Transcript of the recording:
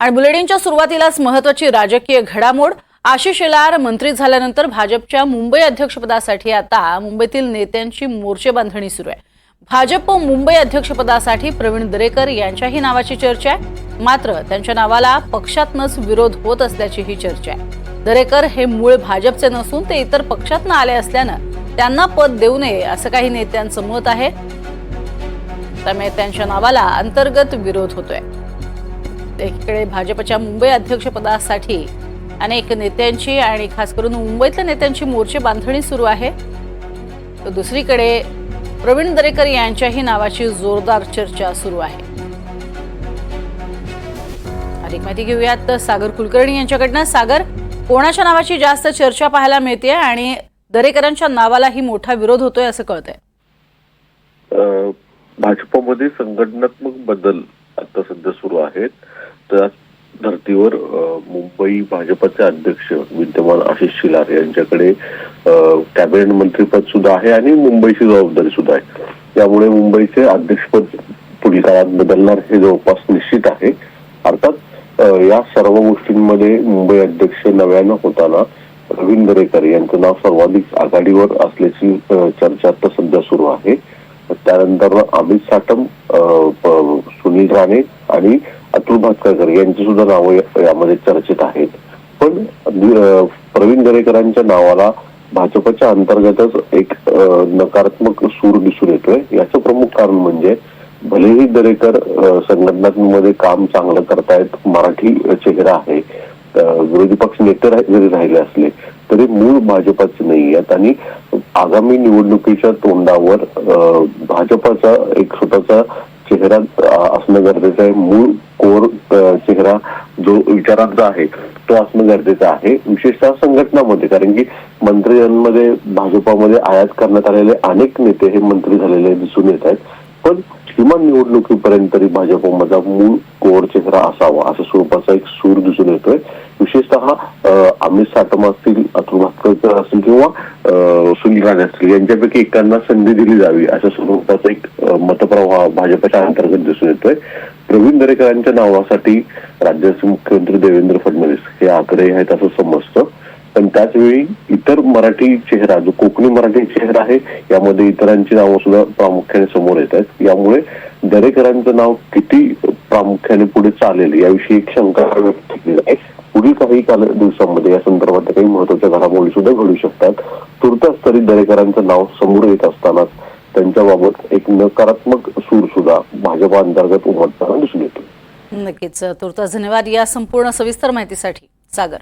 आणि बुलेटिनच्या सुरुवातीलाच महत्वाची राजकीय घडामोड आशिष शेलार मंत्री झाल्यानंतर भाजपच्या मुंबई अध्यक्षपदासाठी आता मुंबईतील नेत्यांची मोर्चे बांधणी सुरू आहे. भाजप मुंबई अध्यक्षपदासाठी प्रवीण दरेकर यांच्याही नावाची चर्चा आहे. मात्र त्यांच्या नावाला पक्षातनच विरोध होत असल्याची ही चर्चा आहे. दरेकर हे मूळ भाजपचे नसून ते इतर पक्षातनं आले असल्यानं त्यांना पद देऊ नये असं काही नेत्यांचं मत आहे. त्यामुळे त्यांच्या नावाला अंतर्गत विरोध होतोय. एकीकडे भाजपच्या मुंबई अध्यक्षपदासाठी अनेक नेत्यांची आणि खास करून मुंबईतल्या नेत्यांची मोर्चे बांधणी सुरू आहे. तर दुसरीकडे प्रवीण दरेकर यांच्याही नावाची जोरदार चर्चा सुरू आहे. अधिक माहिती घेऊयात सागर कुलकर्णी यांच्याकडनं. सागर कोणाच्या नावाची जास्त चर्चा पाहायला मिळते आणि दरेकरांच्या नावालाही मोठा विरोध होतोय असं कळतंय? भाजपमध्ये संघटनात्मक बदल आता सध्या सुरू आहेत. त्याच धर्तीवर मुंबई भाजपचे अध्यक्ष विद्यमान आशिष शिलार यांच्याकडे कॅबिनेट मंत्रीपद सुद्धा आहे आणि मुंबईची जबाबदारी सुद्धा आहे. त्यामुळे मुंबईचे अध्यक्षपद पुढील काळात बदलणार हे जवळपास निश्चित आहे. अर्थात या सर्व गोष्टींमध्ये मुंबई अध्यक्ष नव्यानं होताना रवींद्र दरेकर यांचं नाव सर्वाधिक आघाडीवर असल्याची चर्चा आता सध्या सुरू आहे. त्यानंतर अमित साटम सुनील राणे आणि अतुल भातखळकर यांची सुद्धा नावं यामध्ये चर्चेत आहेत. पण प्रवीण दरेकरांच्या नावाला भाजपच्या अंतर्गतच एक नकारात्मक सूर दिसून येतोय. याचं प्रमुख कारण म्हणजे भलेही दरेकर संघटनांमध्ये काम चांगलं करतायत मराठी चेहरा आहे विरोधी पक्ष नेते जरी राहिले असले तरी मूळ भाजपाचे नाही आहेत आणि आगामी निवडणुकीच्या तोंडावर भाजपाचा एक स्वतःचा चेहरा असणं गरजेचं आहे. मूळ कोर चेहरा जो विचारांचा आहे तो असणं गरजेचं आहे. विशेषतः संघटनामध्ये कारण की मंत्र्यांमध्ये भाजपामध्ये आयात करण्यात आलेले अनेक नेते हे मंत्री झालेले दिसून येत आहेत. पण किमान निवडणुकीपर्यंत तरी भाजपमधला मूळ कोर चेहरा असावा असं स्वरूपाचा एक सूर दिसून येतोय. विशेषतः अमित साटम असतील अतुल भास्कर असतील किंवा सुनील राणे असतील यांच्यापैकी एकांना संधी दिली जावी अशा स्वरूपाचा एक मतप्रवाह भाजपच्या अंतर्गत दिसून येतोय. प्रवीण दरेकरांच्या नावासाठी राज्याचे मुख्यमंत्री देवेंद्र फडणवीस हे आकडे आहेत असं समजतं. पण त्याच वेळी इतर मराठी चेहरा जो कोकणी मराठी चेहरा आहे यामध्ये इतरांची नावं सुद्धा प्रामुख्याने समोर येत आहेत. यामुळे दरेकरांचं नाव किती प्रामुख्याने पुढे चालेल याविषयी एक शंका व्यक्त केली आहे. पुढील काही काल दिवसांमध्ये या संदर्भात काही महत्त्वाच्या घडामोडी सुद्धा घडू शकतात. तुर्तास तरी दरेकरांचं नाव समोर येत असतानाच त्यांच्याबाबत एक नकारात्मक सूर सुद्धा भाजपा अंतर्गत उमटताना दिसून येतो. नक्कीच. तुर्तास धन्यवाद या संपूर्ण सविस्तर माहितीसाठी. सागर.